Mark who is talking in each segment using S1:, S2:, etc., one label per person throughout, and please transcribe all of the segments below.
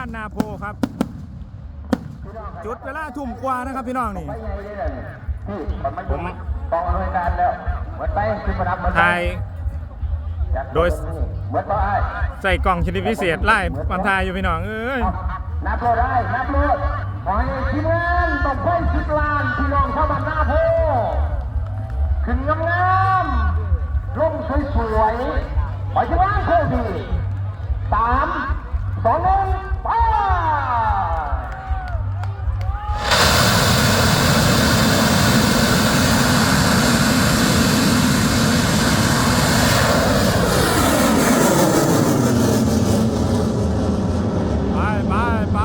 S1: านนาโพครับ จุดเวลาทุ่มกว่านะครับพี่น้องนี่
S2: ไปไงเลยเนี่ยพี่มันมาอยู่กองอำนวยการแล้วเหมือนไปคือประดับเหมือนไป
S1: ถ่ายโดย
S2: เหมือนไปไอ้
S1: ใส่กล่องชนิดพิเศษไล่ปันทายอยู่พี่น้องเอ้ย
S2: นับโลดได้นับโลดขอให้ทีมงานต้องไฟสิบล้านพี่น้องชาวบ้านนาโพขึ้นงามๆลงสวยๆไปที่ว่างโคดีสามสองหนึ่งไป
S1: ไปไปไป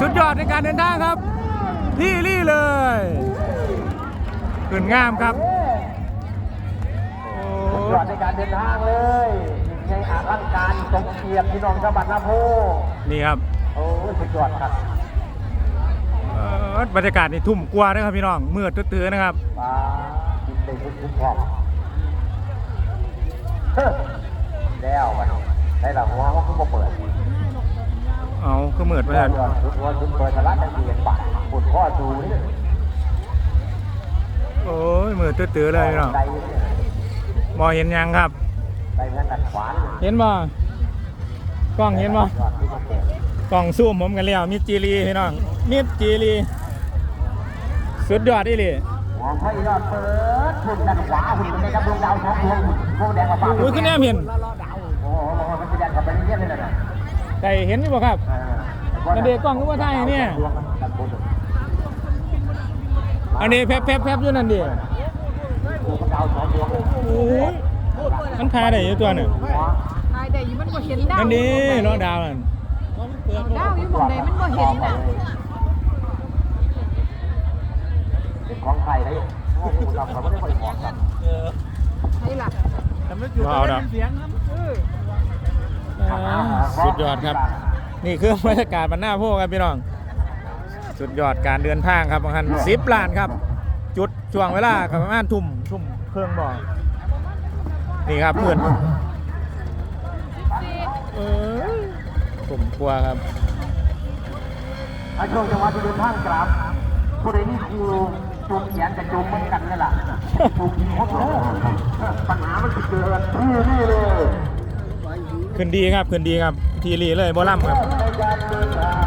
S1: สุด ยอดในการเดินทางครับที่รี่เลยขึ้นงามครับโอ้
S2: ยอดในการเดินทางเลยในอาลังการสมเกียรติพี่น้องชาวบ้านนาโพ
S1: นี่ครับ
S2: โอ้ยสุดยอดครับ
S1: เอ่อบรรยากาศนี่ทุ่มกว่านะครับพี่น้องมืดตื้อๆนะครับ
S2: มากินเลยคุ้มครองเฮ้อแล้วมันได้หลังหัวเขาก็เปิด
S1: เอา คือมืดไปแล้ว
S2: ดชุดหัวชุดเปิดตลาดตะเกียนบาทปวดข้อดูนี่
S1: โอ้ยมืดตื้อๆเลยพี่น้อง
S2: ใจ
S1: มองเห็นยังครับ
S2: เห็
S1: นบ่กล้องเห็นบ่
S2: ยอดที่เขาเก่ง
S1: กล่องซูมผมกันแล้วมิจีรีพี่น้องมิจีรีสุดยอดอีหลี
S2: มองให้ยอดเปิดหุ่นด้านขวาหุ่นเป็นกระดวงดาวสองดวงพวกแดงกับฟ้า
S1: อุ้ยขึ้นแนมเห็น
S2: โอ้โหมันจะแดงกับไปเรื่อยเลยนะ
S1: แต่เห็นอยู่บ่ครับ อันเดียวกล้องก็ว่าได้เนี่ยอันนี้แพบแพบแพบอยู่นั่นดิ
S2: ดาวสองดวง
S1: โอ้ยมันคาได้อยู่ตัวหนึ่ง
S3: ตายได้อยู่มันบ่เห็นดาว
S1: นั่นดิเนาะดาวนั่น
S3: ดาวอยู่หมองใดมันบ่เห็นน่ะ
S2: เป็นของใครได้โอ้โหเราไม่ได้บริของกัน
S3: นี่ล่ะ
S1: ว้าวดอกอ่าสุดยอดครับ นี่คือบรรยากาศบรรหน้าพวกครับพี่น้อง สุดยอดการเดินทางครับบางคันสิบล้านครับ จุดช่วงเวลาครับประมาณทุ่มทุ่มเครื่องบ่อนี่ครับเหมือนเออผมกลัวครับ
S2: ถ้าช่วงจังหวะที่เดินทางกลับผู้ใดนี่คือจุ่มแขนกับจุ่มเหมือนกันนี่แหละจุ่มยิงโคตรปัญหามันเกิดที่นี่เลย
S1: ขึ้นดีครับขึ้นดีครับ ทีรีเลยบอลัมครับ